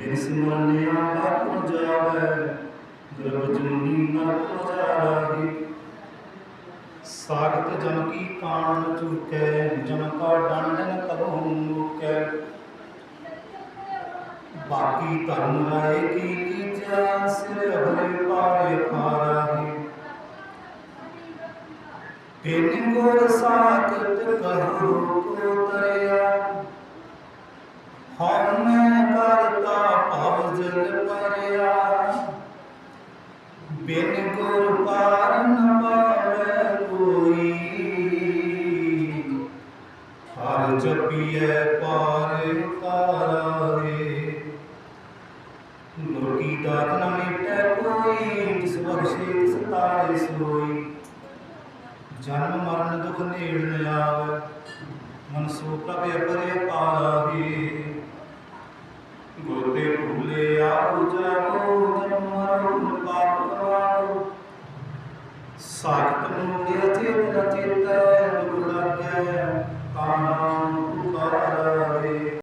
ਬਿਨ ਸਿਮਰਨਿਆ ਆਪ ਜਾਵੇ ਗਰਭ ਨਰਕ ਜਾਹੀ ਸਾਗਤ ਜਮ ਕੀ ਕਾਣ ਚੁਕੈ ਜਮ ਕਾ ਡੰਡਨ ਕਬਹੁ ਮੁਕੈ। ਬਾਕੀ ਧਰਮ ਰਾਏ ਕੀ ਕੀਜੈ ਸਿਰ ਹਰੇ ਪਾਰੇ ਪਾਰਾਹੀ ਬਿਨ ਗੁਰ ਸਾਗਤ ਭਵ ਪਰਿਆ ਬਿਨ ਗੁਰ ਪਾਰ ਨ ਪਾਵੈ ਕੋਈ ਹਰ ਜਪੀਐ ਪਾਰ ਤਾਰੇ ਗੁਰ ਕੀ ਦਾਤ ਨ ਮਿਟੈ ਕੋਈ ਜਿਸ ਬਖਸ਼ੇ ਤਿਸ ਤਾਰੇ ਸੋਈ ਜਨਮ ਮਰਨ ਦੁਖ ਨੇੜ ਨ ਆਵੈ ਮਨ ਸੋ ਪ੍ਰਭੇ ਪਰੇ ਪਾਹੀ ਗੁਰ ਤੇ ਭੂਲੇ ਆਉ ਜਨਮ ਪਾਪ ਕਰਾਓ। ਸਾਖਤ ਨੂੰ ਅਚੇਤ ਨ ਚੇਤੈ